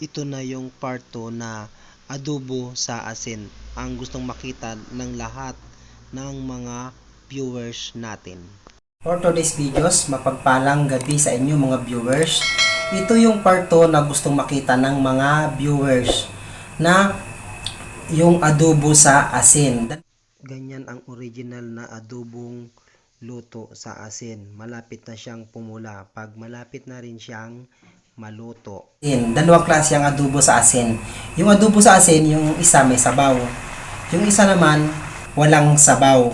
ito na yung part 2 na adobo sa asin ang gustong makita ng lahat ng mga viewers natin. For today's videos, mapagpalang gabi sa inyo mga viewers. Ito yung part 2 na gustong makita ng mga viewers na yung adobo sa asin. Ganyan ang original na adobong luto sa asin. Malapit na siyang pumula. Pag malapit na rin siyang maluto. Asin. Dalawang klase ang adobo sa asin. Yung adobo sa asin, yung isa may sabaw. Yung isa naman, walang sabaw.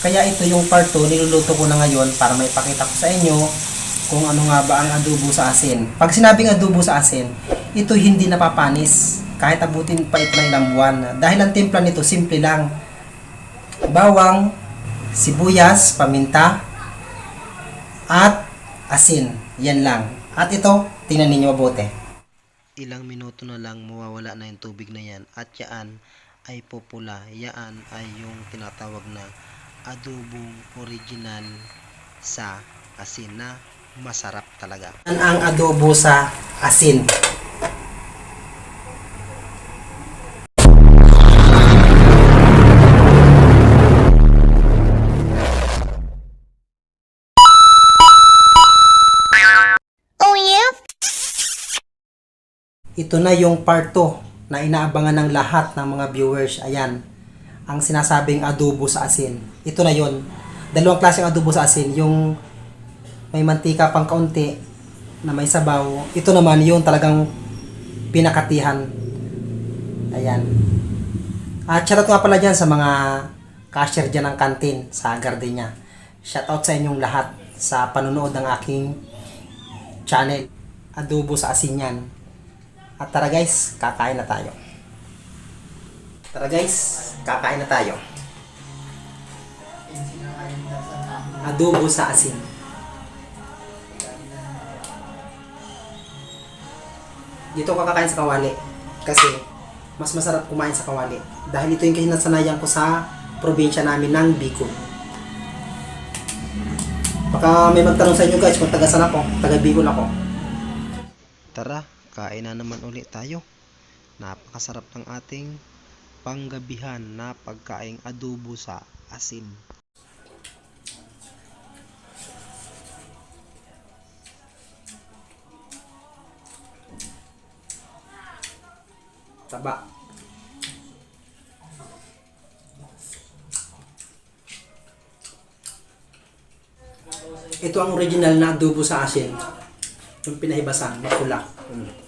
Kaya ito yung part 2, niluluto ko na ngayon para may pakita ko sa inyo kung ano nga ba ang adobo sa asin. Pag sinabing adobo sa asin, ito hindi napapanis kahit abutin pa ito ng ilang buwan. Dahil ang timpla nito, simple lang. Bawang, sibuyas, paminta, at asin. Yan lang. At ito, tingnan ninyo mabuti. Ilang minuto na lang mawawala na yung tubig na yan at yaan ay pupula. Yaan ay yung tinatawag na adobong original sa asin na masarap talaga. Yan ang adobo sa asin. Ito na yung part 2 na inaabangan ng lahat ng mga viewers. Ayan, ang sinasabing adobo sa asin. Ito na yon. Dalawang klaseng adobo sa asin. Yung may mantika pang kaunti na may sabaw. Ito naman yung talagang pinakatihan. Ayan. At shoutout nga pala dyan sa mga cashier dyan ng kantin sa Gardenia. Shoutout sa inyong lahat sa panonood ng aking channel. Adobo sa asin yan. At tara guys, kakain na tayo. Tara guys, kakain na tayo. Adobo sa asin. Dito ako kakain sa kawali. Kasi, mas masarap kumain sa kawali. Dahil ito yung kinasanayan ko sa probinsya namin ng Bicol. Baka may magtanong sa inyo guys kung taga saan ako. Taga Bicol ako. Tara, kain na naman ulit tayo. Napakasarap ng ating panggabihan na pagkaing adobo sa asin. Taba. Ito ang original na adobo sa asin. Yung pinahibasan, makula. Mm.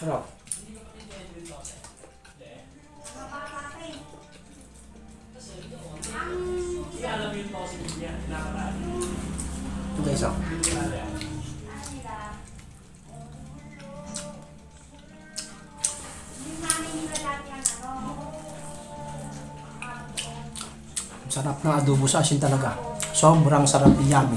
Sarap. Ito guys, oh. Sarap ng adobo sa asin talaga. Sobrang sarap yummy.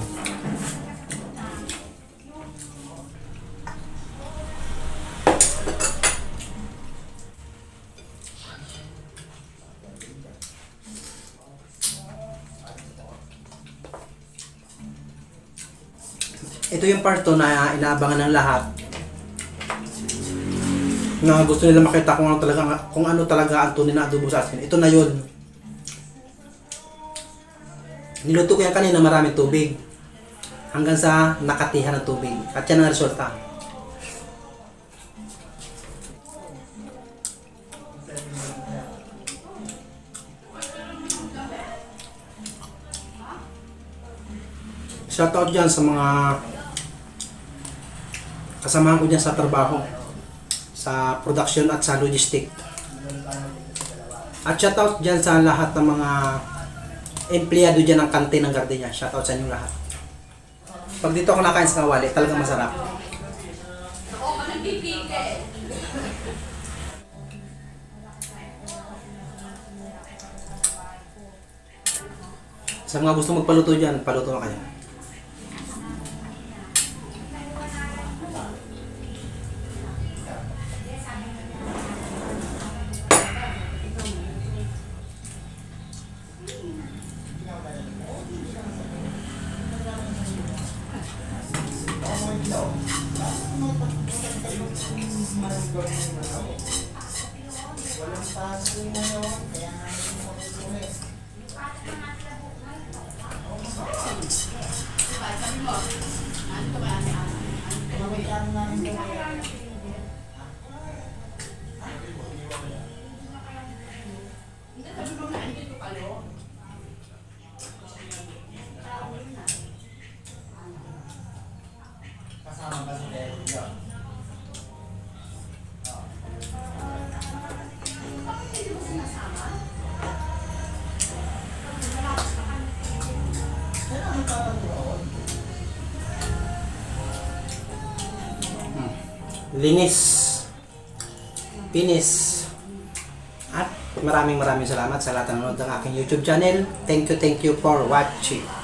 Ito yung part 2 na inaabangan ng lahat. Na gusto nila makita kung ano talaga kung ano talaga ang tunay na adobo sa asin. Ito na yun. Niluto ko yan kanina maraming tubig. Hanggang sa nakatihan ng tubig. At yan ang resulta. Shoutout dyan sa mga kasamahan ko dyan sa trabaho sa production at sa logistic. At shoutout dyan sa lahat ng mga empleyado dyan ng kantin ng Gardenia. Shoutout sa inyong lahat. Pag dito ako nakain sa kawali, talagang masarap. Sa mga gusto magpaluto dyan, paluto na kayo. Walang paso yun na yun, kaya nga yun mo yun eh. Ano ba yan? Ano ba yan? Linis, pinis, at maraming maraming salamat sa lahat ng nanonood ng aking YouTube channel. Thank you, thank you for watching.